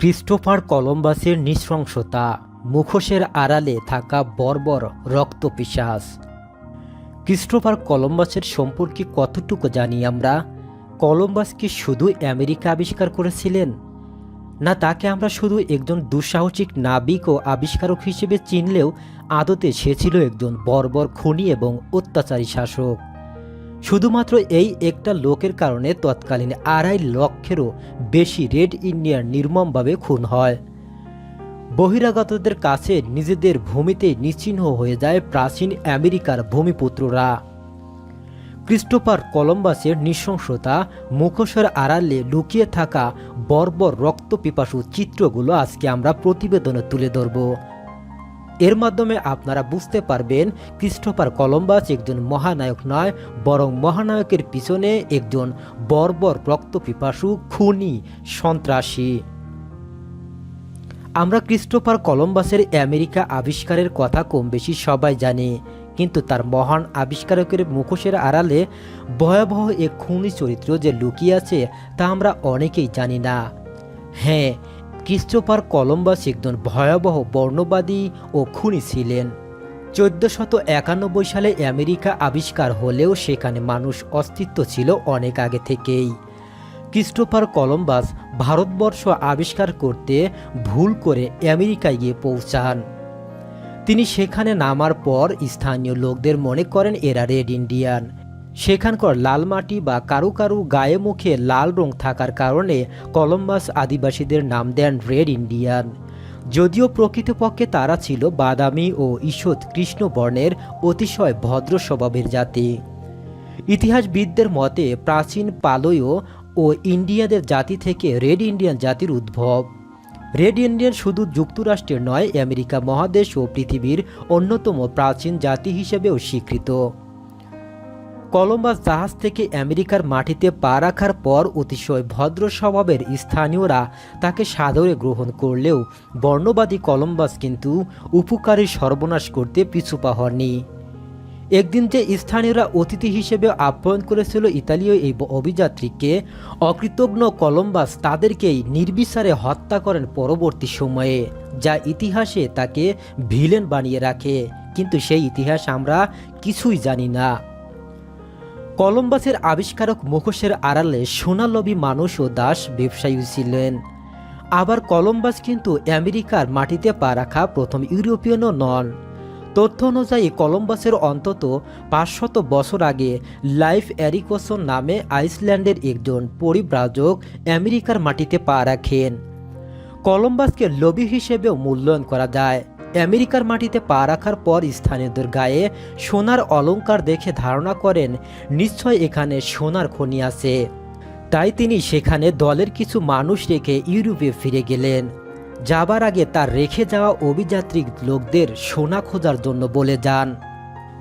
Christopher কলম্বাসের নৃশংসতা, মুখোশের আড়ালে থাকা বর্বর রক্তপিশাচ। ক্রিস্টোফার কলম্বাসের সম্পর্কে কতটুকু জানি আমরা? কলম্বাস কি শুধু আমেরিকা আবিষ্কার করেছিলেন? না তাকে আমরা শুধু একজন দুঃসাহসিক নাবিক ও আবিষ্কারক হিসেবে চিনলেও আদতে সে ছিল একজন বর্বর খুনি এবং অত্যাচারী শাসক। শুধুমাত্র এই একটা লোকের কারণে তৎকালীন আড়াই লক্ষেরও বেশি রেড ইন্ডিয়ান নির্মমভাবে খুন হয়। বহিরাগতদের কাছে নিজেদের ভূমিতে নিশ্চিহ্ন হয়ে যায় প্রাচীন আমেরিকার ভূমিপুত্ররা। ক্রিস্টোফার কলম্বাসের নৃশংসতা, মুখোশের আড়ালে লুকিয়ে থাকা বর্বর রক্তপিপাসু চিত্রগুলো আজকে আমরা প্রতিবেদনে তুলে ধরব। এর মাধ্যমে আপনারা বুঝতে পারবেন ক্রিস্টোফার কলম্বাস একজন মহানায়ক নয়, বরং মহানায়কের পিছনে একজন বর্বর রক্তপিপাসু, খুনি, সন্ত্রাসী। আমরা ক্রিস্টোফার কলম্বাসের আমেরিকা আবিষ্কারের কথা কম বেশি সবাই জানি, কিন্তু তার মহান আবিষ্কারকের মুখোশের আড়ালে ভয়াবহ এক খুনি চরিত্র যে লুকিয়ে আছে তা আমরা অনেকেই জানি না। হ্যাঁ ক্রিস্টোফার কলম্বাস একজন ভয়াবহ বর্ণবাদী ও খুনি ছিলেন। চোদ্দশত একানব্বই সালে আমেরিকা আবিষ্কার হলেও সেখানে মানুষ অস্তিত্ব ছিল অনেক আগে থেকেই। ক্রিস্টোফার কলম্বাস ভারতবর্ষ আবিষ্কার করতে ভুল করে আমেরিকায় গিয়ে পৌঁছান। তিনি সেখানে নামার পর স্থানীয় লোকদের মনে করেন এরা রেড ইন্ডিয়ান। সেখানকার লাল মাটি বা কারু কারু গায়ে মুখে লাল রং থাকার কারণে কলম্বাস আদিবাসীদের নাম দেন রেড ইন্ডিয়ান। যদিও প্রকৃতপক্ষে তারা ছিল বাদামি ও ঈষৎ কৃষ্ণবর্ণের অতিশয় ভদ্র স্বভাবের জাতি। ইতিহাসবিদদের মতে প্রাচীন পালয় ও ইন্ডিয়াদের জাতি থেকে রেড ইন্ডিয়ান জাতির উদ্ভব। রেড ইন্ডিয়ান শুধু যুক্তরাষ্ট্রের নয়, আমেরিকা মহাদেশ ও পৃথিবীর অন্যতম প্রাচীন জাতি হিসেবেও স্বীকৃত। কলম্বাস জাহাজ থেকে আমেরিকার মাটিতে পা রাখার পর অতিশয় ভদ্র স্বভাবের স্থানীয়রা তাকে সাদরে গ্রহণ করলেও বর্ণবাদী কলম্বাস কিন্তু উপকারী সর্বনাশ করতে পিছুপা হননি। একদিন যে স্থানীয়রা অতিথি হিসেবে আপ্যায়ন করেছিল ইতালীয় এই অভিযাত্রীকে, অকৃতজ্ঞ কলম্বাস তাদেরকেই নির্বিচারে হত্যা করেন পরবর্তী সময়ে, যা ইতিহাসে তাকে ভিলেন বানিয়ে রাখে। কিন্তু সেই ইতিহাস আমরা কিছুই জানি না। কলম্বাসের আবিষ্কারক মুখোশের আড়ালে সোনালবী মানুষ ও দাস ব্যবসায়ী ছিলেন। আবার কলম্বাস কিন্তু আমেরিকার মাটিতে পা রাখা প্রথম ইউরোপীয়নও নন। তথ্য অনুযায়ী কলম্বাসের অন্তত পাঁচশত বছর আগে লাইফ অ্যারিকসন নামে আইসল্যান্ডের একজন পরিব্রাজক আমেরিকার মাটিতে পা রাখেন। কলম্বাসকে লবি হিসেবেও মূল্যায়ন করা যায়। আমেরিকার মাটিতে পা রাখার পর স্থানীয়দের গায়ে সোনার অলংকার দেখে ধারণা করেন, নিশ্চয় এখানে সোনার খনি আছে। তাই তিনি সেখানে দলের কিছু মানুষ রেখে ইউরোপে ফিরে গেলেন। যাবার আগে তার রেখে যাওয়া অভিযাত্রী লোকদের সোনা খোঁজার জন্য বলে যান।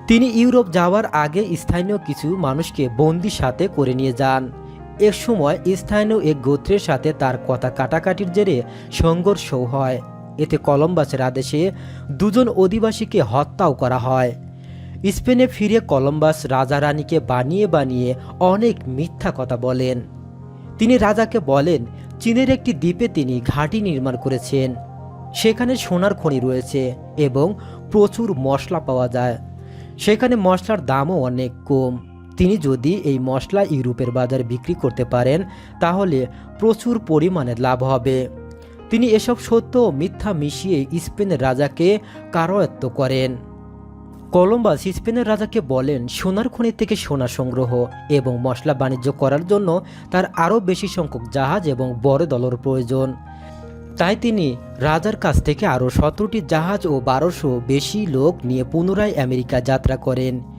তিনি ইউরোপ যাওয়ার আগে স্থানীয় কিছু মানুষকে বন্দি সাথে করে নিয়ে যান। এক সময় স্থানীয় এক গোত্রের সাথে তার কথা কাটাকাটির জেরে সংঘর্ষও হয়। এতে কলম্বাসের আদেশে দুজন অধিবাসীকে হত্যাও করা হয়। স্পেনে ফিরে কলম্বাস রাজা রানীকে বানিয়ে বানিয়ে অনেক মিথ্যা কথা বলেন। তিনি রাজাকে বলেন, চীনের একটি দ্বীপে তিনি ঘাঁটি নির্মাণ করেছেন। সেখানে সোনার খনি রয়েছে এবং প্রচুর মশলা পাওয়া যায়। সেখানে মশলার দামও অনেক কম। তিনি যদি এই মশলা ইউরোপের বাজারে বিক্রি করতে পারেন, তাহলে প্রচুর পরিমাণে লাভ হবে। তিনি এসব সত্য মিথ্যা মিশিয়ে স্পেনের রাজাকে কারয়ত্ব করেন। কলম্বাস স্পেনের রাজাকে বলেন, সোনার খনি থেকে সোনা সংগ্রহ এবং মশলা বাণিজ্য করার জন্য তার আরও বেশি সংখ্যক জাহাজ এবং বড় দলের প্রয়োজন। তাই তিনি রাজার কাছ থেকে আরও সতেরোটি জাহাজ ও বারোশো বেশি লোক নিয়ে পুনরায় আমেরিকা যাত্রা করেন।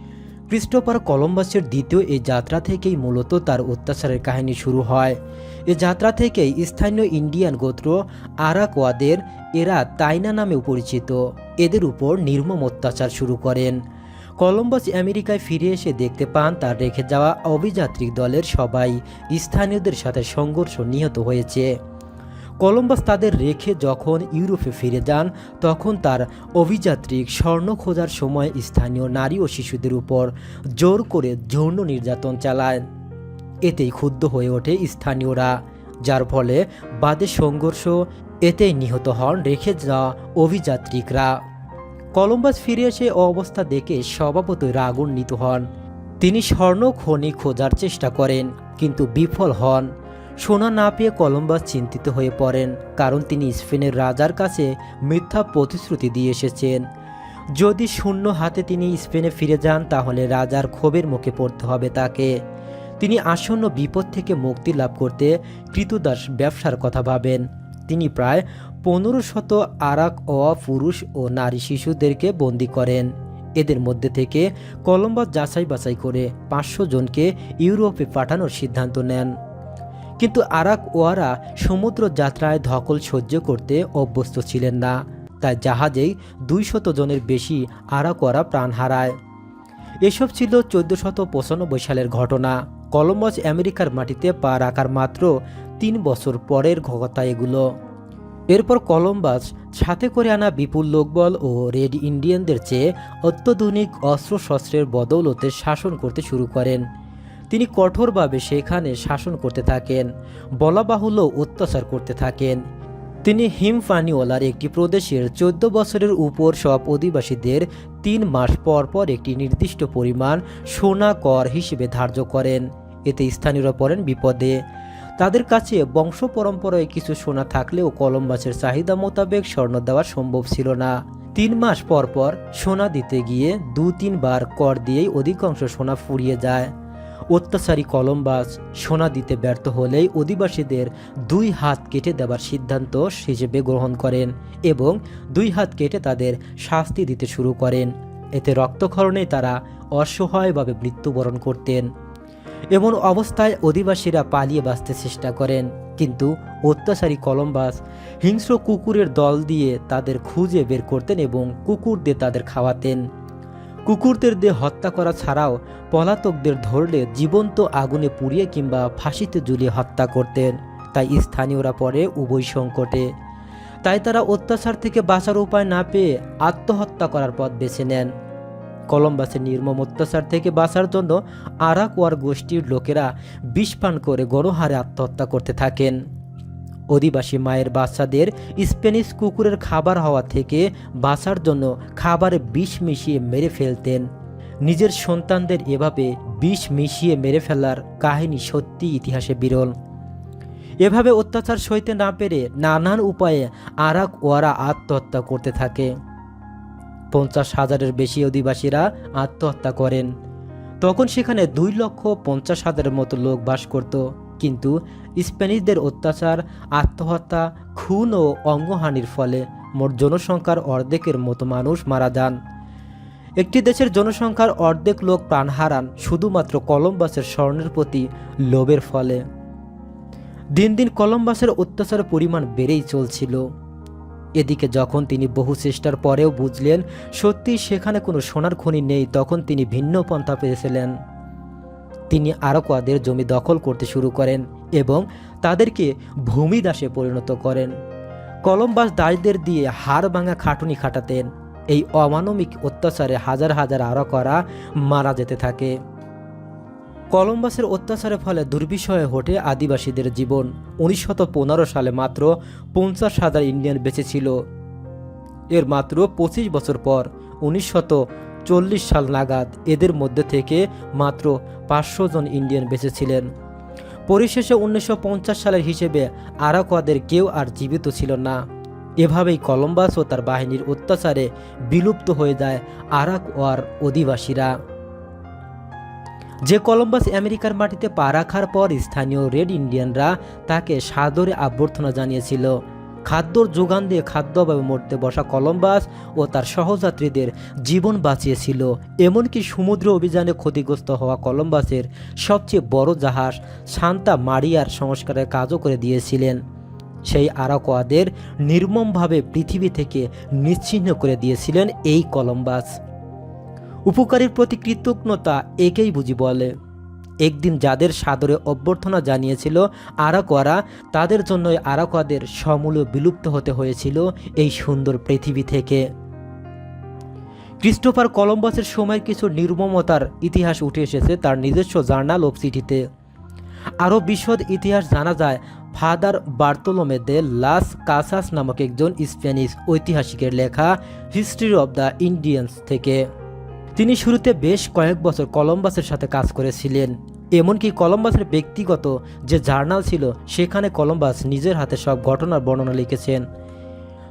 ক্রিস্টোফার কলম্বাসের দ্বিতীয় এই যাত্রা থেকেই মূলত তার অত্যাচারের কাহিনী শুরু হয়। এ যাত্রা থেকেই স্থানীয় ইন্ডিয়ান গোত্র আরাকোয়াদের এরা তাইনা নামে পরিচিত। এদের উপর নির্মম অত্যাচার শুরু করেন। কলম্বাস আমেরিকায় ফিরে এসে দেখতে পান তার রেখে যাওয়া অভিযাত্রিক দলের সবাই। স্থানীয়দের সাথে সংঘর্ষ নিহত হয়েছে। কলম্বাস তাদের রেখে যখন ইউরোপে ফিরে যান, তখন তার অভিযাত্রিক স্বর্ণ খোঁজার সময় স্থানীয় নারী ও শিশুদের উপর জোর করে যৌন নির্যাতন চালায়। এতেই ক্ষুব্ধ হয়ে ওঠে স্থানীয়রা, যার ফলে বাদে সংঘর্ষ, এতেই নিহত হন রেখে যাওয়া অভিযাত্রিকরা। কলম্বাস ফিরে এসে অবস্থা দেখে স্বভাবতই রাগান্বিত হন। তিনি স্বর্ণ খনি খোঁজার চেষ্টা করেন, কিন্তু বিফল হন। সোনা না পেয়ে কলম্বাস চিন্তিত হয়ে পড়েন, কারণ তিনি স্পেনের রাজার কাছে মিথ্যা প্রতিশ্রুতি দিয়ে এসেছেন। যদি শূন্য হাতে তিনি স্পেনে ফিরে যান, তাহলে রাজার ক্ষোভের মুখে পড়তে হবে তাকে। তিনি আসন্ন বিপদ থেকে মুক্তি লাভ করতে কৃতদাস ব্যবসার কথা ভাবেন। তিনি প্রায় পনেরো শত আরাক অ পুরুষ ও নারী শিশুদেরকে বন্দি করেন। এদের মধ্যে থেকে কলম্বাস যাচাই বাছাই করে পাঁচশো জনকে ইউরোপে পাঠানোর সিদ্ধান্ত নেন। কিন্তু আরাক ওয়ারা সমুদ্র যাত্রায় ধকল সহ্য করতে অভ্যস্ত ছিলেন না, তাই জাহাজেই দুইশত জনের বেশি আরাক ওয়ারা প্রাণ হারায়। এসব ছিল চোদ্দশত পঁচানব্বই সালের ঘটনা। কলম্বাস আমেরিকার মাটিতে পা রাখার মাত্র তিন বছর পরের কথা এগুলো। এরপর কলম্বাস সাথে করে আনা বিপুল লোকবল ও রেড ইন্ডিয়ানদের চেয়ে অত্যাধুনিক অস্ত্রশস্ত্রের বদৌলতে শাসন করতে শুরু করেন। তিনি কঠোরভাবে সেখানে শাসন করতে থাকেন বলা বাহুল্য অত্যাচার করতে থাকেন। তিনি হিমফানিওয়ালার একটি প্রদেশের চোদ্দ বছরের উপর সব অধিবাসীদের তিন মাস পর পর একটি নির্দিষ্ট পরিমাণ সোনা কর হিসেবে ধার্য করেন। এতে স্থানীয়রা পড়েন বিপদে। তাদের কাছে বংশ পরম্পরায় কিছু সোনা থাকলেও কলম্বাসের চাহিদা মোতাবেক স্বর্ণ দেওয়া সম্ভব ছিল না। তিন মাস পর পর সোনা দিতে গিয়ে দু তিনবার কর দিয়েই অধিকাংশ সোনা ফুরিয়ে যায়। অত্যাচারী কলম্বাস সোনা দিতে ব্যর্থ হলেই অধিবাসীদের দুই হাত কেটে দেওয়ার সিদ্ধান্ত হিসেবে গ্রহণ করেন এবং দুই হাত কেটে তাদের শাস্তি দিতে শুরু করেন। এতে রক্তক্ষরণে তারা অসহায়ভাবে মৃত্যুবরণ করতেন। এমন অবস্থায় অধিবাসীরা পালিয়ে বাঁচতে চেষ্টা করেন, কিন্তু অত্যাচারী কলম্বাস হিংস্র কুকুরের দল দিয়ে তাদের খুঁজে বের করতেন এবং কুকুরদের তাদের খাওয়াতেন। কুকুরদের দিয়ে হত্যা করা ছাড়াও পলাতকদের ধরলে জীবন্ত আগুনে পুড়িয়ে কিংবা ফাঁসিতে ঝুলিয়ে হত্যা করতেন। তাই স্থানীয়রা পড়ে উভয় সংকটে। তাই তারা অত্যাচার থেকে বাঁচার উপায় না পেয়ে আত্মহত্যা করার পথ বেছে নেন। কলম্বাসের নির্মম অত্যাচার থেকে বাঁচার জন্য আরাক ওয়ার গোষ্ঠীর লোকেরা বিষ পান করে গণহারে আত্মহত্যা করতে থাকেন। অধিবাসী মায়ের বাচ্চাদের স্প্যানিশ কুকুরের খাবার হওয়া থেকে বাঁচার জন্য খাবারে বিষ মিশিয়ে মেরে ফেলতেন। নিজের সন্তানদের এভাবে বিষ মিশিয়ে মেরে ফেলার কাহিনী সত্যি ইতিহাসে বিরল। এভাবে অত্যাচার সইতে না পেরে নানান উপায়ে আরাক ওয়ারা আত্মহত্যা করতে থাকে। পঞ্চাশ হাজারের বেশি অধিবাসীরা আত্মহত্যা করেন। তখন সেখানে দুই লক্ষ পঞ্চাশ হাজারের মতো লোক বাস করত। কিন্তু স্প্যানিশদের অত্যাচার, আত্মহত্যা, খুন ও অঙ্গহানির ফলে মোট জনসংখ্যার অর্ধেকের মতো মানুষ মারা যান। একটি দেশের জনসংখ্যার অর্ধেক লোক প্রাণ হারান শুধুমাত্র কলম্বাসের স্বর্ণের প্রতি লোভের ফলে। দিন দিন কলম্বাসের অত্যাচারের পরিমাণ বেড়েই চলছিল। এদিকে যখন তিনি বহু চেষ্টার পরেও বুঝলেন সত্যি সেখানে কোনো সোনার খনি নেই, তখন তিনি ভিন্ন পন্থা পেয়েছিলেন। তিনি আরকোয়াদের জমি দখল করতে শুরু করেন এবং তাদেরকে ভূমিদাসে পরিণত করেন। কলম্বাস দাসদের দিয়ে হাড় ভাঙা খাটুনি খাটাতেন। এই অমানবিক অত্যাচারে হাজার হাজার আরকরা মারা যেতে থাকে। কলম্বাসের অত্যাচারের ফলে দুর্বিষয়ে ওঠে আদিবাসীদের জীবন। উনিশশত সালে মাত্র পঞ্চাশ হাজার ইন্ডিয়ান বেঁচে ছিল। এর মাত্র পঁচিশ বছর পর উনিশশত চল্লিশ সাল নাগাদ এদের মধ্যে থেকে মাত্র পাঁচশো জন ইন্ডিয়ান বেঁচেছিলেন। পরিশেষে উনিশশো পঞ্চাশ সালের হিসেবে আরাকোয়াদের কেউ আর জীবিত ছিল না। এভাবেই কলম্বাস ও তার বাহিনীর অত্যাচারে বিলুপ্ত হয়ে যায় আরাকওয়ার অধিবাসীরা। যে কলম্বাস আমেরিকার মাটিতে পা রাখার পর স্থানীয় রেড ইন্ডিয়ানরা তাকে সাদরে অভ্যর্থনা জানিয়েছিল। খাদ্যর যোগান দিয়ে খাদ্য অভাবে মরতে বসা কলম্বাস ও তার সহযাত্রীদের জীবন বাঁচিয়েছিল। এমনকি সমুদ্র অভিযানে ক্ষতিগ্রস্ত হওয়া কলম্বাসের সবচেয়ে বড় জাহাজ সান্তা মারিয়ার সংস্কারের কাজও করে দিয়েছিলেন। সেই আরাকোয়াদের নির্মমভাবে পৃথিবী থেকে নিশ্চিহ্ন করে দিয়েছিলেন এই কলম্বাস। উপকারীর প্রতি কৃতজ্ঞতা একেই বুঝি বলে। একদিন যাদের সাদরে অভ্যর্থনা জানিয়েছিল আরাকোয়ারা, তাদের জন্যই আরাকোয়াদের সমূলে বিলুপ্ত হতে হয়েছিল এই সুন্দর পৃথিবী থেকে। ক্রিস্টোফার কলম্বাসের সময়ের কিছু নির্মমতার ইতিহাস উঠে এসেছে তার নিজস্ব জার্নাল অফ সিটিতে। আরও বিশদ ইতিহাস জানা যায়, ফাদার বার্তোলোমে দে লাস কাসাস নামক একজন স্প্যানিশ ঐতিহাসিকের লেখা হিস্ট্রি অব দ্য ইন্ডিয়ান্স থেকে। তিনি শুরুতে বেশ কয়েক বছর কলম্বাসের সাথে কাজ করেছিলেন। এমনকি কলম্বাসের ব্যক্তিগত যে জার্নাল ছিল, সেখানে কলম্বাস নিজের হাতে সব ঘটনার বর্ণনা লিখেছেন।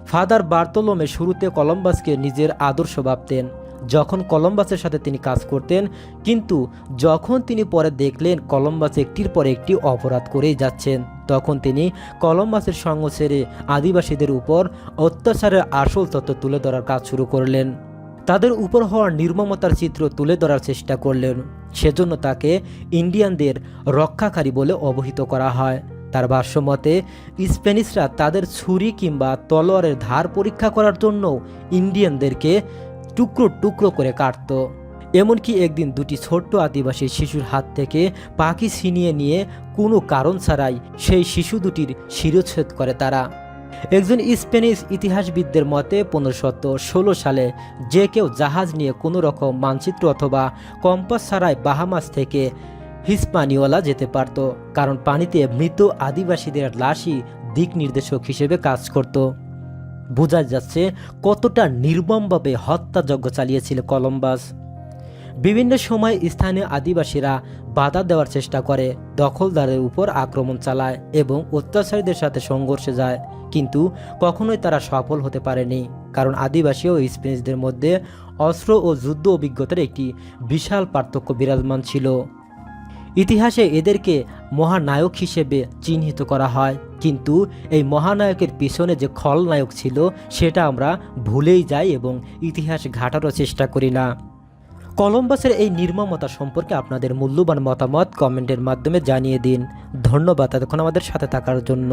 ফাদার বার্তোলোমে শুরুতে কলম্বাসকে নিজের আদর্শ ভাবতেন। যখন কলম্বাসের সাথে তিনি কাজ করতেন, কিন্তু যখন তিনি পরে দেখলেন কলম্বাস একটির পর একটি অপরাধ করেই যাচ্ছেন, তখন তিনি কলম্বাসের সঙ্গ ছেড়ে আদিবাসীদের উপর অত্যাচারের আসল তত্ত্ব তুলে ধরার কাজ শুরু করলেন। তাদের উপর হওয়ার নির্মমতার চিত্র তুলে ধরার চেষ্টা করলেন। সেজন্য তাকে ইন্ডিয়ানদের রক্ষাকারী বলে অবহিত করা হয়। তার ভাষ্যমতে, স্প্যানিশরা তাদের ছুরি কিংবা তলোয়ারের ধার পরীক্ষা করার জন্য ইন্ডিয়ানদেরকে টুকরো টুকরো করে কাটত। এমনকি একদিন দুটি ছোট্ট আদিবাসী শিশুর হাত থেকে পাখি ছিনিয়ে নিয়ে কোনো কারণ ছাড়াই সেই শিশু দুটির শিরোচ্ছেদ করে তারা। একজন স্প্যানিশ ইতিহাসবিদদের মতে পনেরোশত ষোলো সালে যে কেউ জাহাজ নিয়ে কোনো রকম মানচিত্র অথবা কম্পাস ছাড়াই বাহামাস থেকে হিসপানিওয়ালা যেতে পারত, কারণ পানিতে মৃত আদিবাসীদের লাশই দিক নির্দেশক হিসেবে কাজ করত। বোঝা যাচ্ছে কতটা নির্মমভাবে হত্যাযজ্ঞ চালিয়েছিল কলম্বাস। বিভিন্ন সময় স্থানীয় আদিবাসীরা বাধা দেওয়ার চেষ্টা করে, দখলদারের উপর আক্রমণ চালায় এবং অত্যাচারীদের সাথে সংঘর্ষে যায়। কিন্তু কখনোই তারা সফল হতে পারেনি, কারণ আদিবাসী ও স্পেনিশদের মধ্যে অস্ত্র ও যুদ্ধ অভিজ্ঞতার একটি বিশাল পার্থক্য বিরাজমান ছিল। ইতিহাসে এদেরকে মহানায়ক হিসেবে চিহ্নিত করা হয়, কিন্তু এই মহানায়কের পিছনে যে খলনায়ক ছিল, সেটা আমরা ভুলেই যাই এবং ইতিহাস ঘাটারও চেষ্টা করি না। কলম্বাসের এই নির্মমতা সম্পর্কে আপনাদের মূল্যবান মতামত কমেন্টের মাধ্যমে জানিয়ে দিন। ধন্যবাদ এতক্ষণ আমাদের সাথে থাকার জন্য।